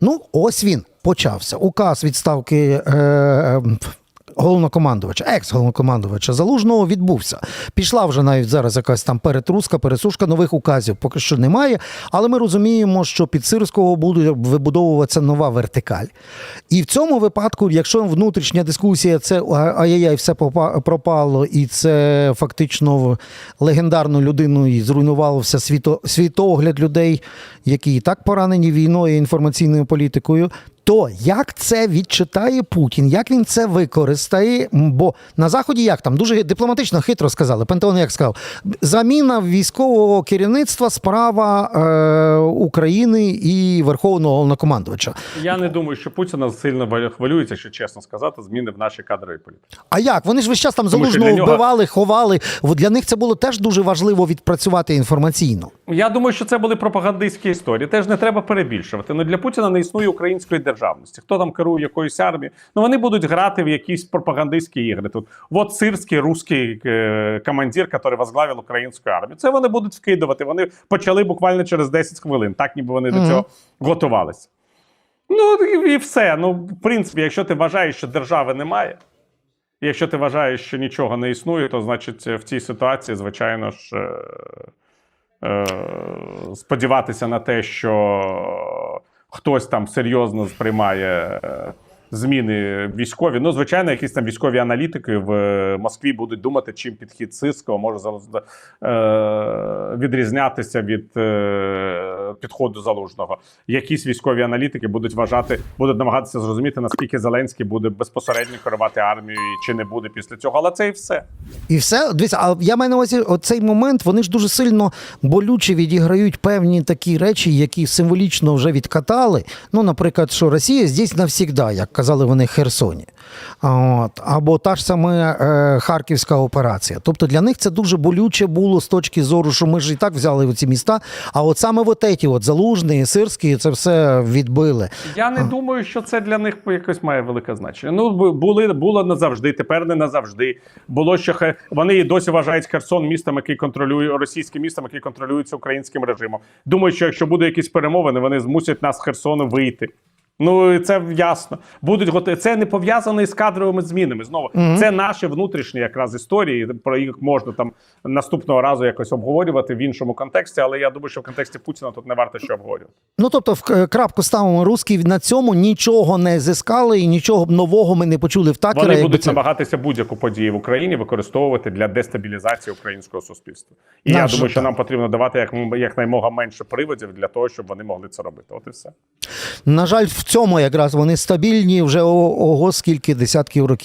Ну, ось він почався. Указ відставки. Е, е, Головнокомандувача, екс-головнокомандувача Залужного відбувся. Пішла вже навіть зараз якась там перетруска, пересушка нових указів поки що немає. Але ми розуміємо, що під Сирського буде вибудовуватися нова вертикаль. І в цьому випадку, якщо внутрішня дискусія, це ай-яй-яй, все пропало, і це фактично легендарну людину і зруйнувався світо, світогляд людей, які і так поранені війною інформаційною політикою. То як це відчитає Путін? Як він це використає? Бо на заході як там дуже дипломатично хитро сказали. Пентагон як сказав, заміна військового керівництва справа е, України і Верховного головнокомандувача. Я не думаю, що Путіна сильно хвилюється, якщо чесно сказати, зміни в нашій кадровій політиці. А як? Вони ж весь час там що для нього- вбивали, ховали. Для них це було теж дуже важливо відпрацювати інформаційно. Я думаю, що це були пропагандистські історії. Теж не треба перебільшувати. Ну для Путіна не існує української державності. Хто там керує якоюсь армією? Ну вони будуть грати в якісь пропагандистські ігри. Тут от сирський русський е, командир, який возглавив українську армію. Це вони будуть вкидувати. Вони почали буквально через 10 хвилин. Так ніби вони до цього готувалися. Ну і, і все. Ну, в принципі, якщо ти вважаєш, що держави немає. Якщо ти вважаєш, що нічого не існує, то значить в цій ситуації, звичайно ж, е, сподіватися на те, що хтось там серйозно сприймає е, зміни військові. Ну, звичайно, якісь там військові аналітики в е, Москві будуть думати, чим підхід Сирського може е, відрізнятися від е, підходу залужного. Якісь військові аналітики будуть вважати, будуть намагатися зрозуміти, наскільки Зеленський буде безпосередньо керувати армією чи не буде після цього. Але це і все. І все, дивіться, а я маю на увазі, оцей момент вони ж дуже сильно болюче відіграють певні такі речі, які символічно вже відкатали. Ну, наприклад, що Росія здесь навсігда, як казали вони Херсоні. От. Або та ж саме е, Харківська операція. Тобто для них це дуже болюче було з точки зору, що ми ж і так взяли ці міста. А от саме от еті, от Залужний, Сирський, це все відбили. Я не думаю, що це для них якось має велике значення. Ну бу- були було назавжди, тепер не назавжди. Було що хе- вони і досі вважають Херсон містом, який контролює російським містом, який контролюється українським режимом. Думаю, що якщо буде якісь перемовини, вони змусять нас з Херсону вийти. Ну це ясно. Будуть готи- Це не пов'язано із кадровими змінами. Знову це наші внутрішні якраз історії. Про їх можна там наступного разу якось обговорювати в іншому контексті. Але я думаю, що в контексті Путіна тут не варто що обговорювати. Ну тобто, в крапку ставимо русські на цьому нічого не зискали і нічого нового ми не почули в Такера. Вони будуть це- намагатися будь-яку подію в Україні використовувати для дестабілізації українського суспільства. І На я думаю, що так. нам потрібно давати як якнаймога менше приводів для того, щоб вони могли це робити. От і все. На жаль, в цьому якраз вони стабільні вже ого скільки десятків років.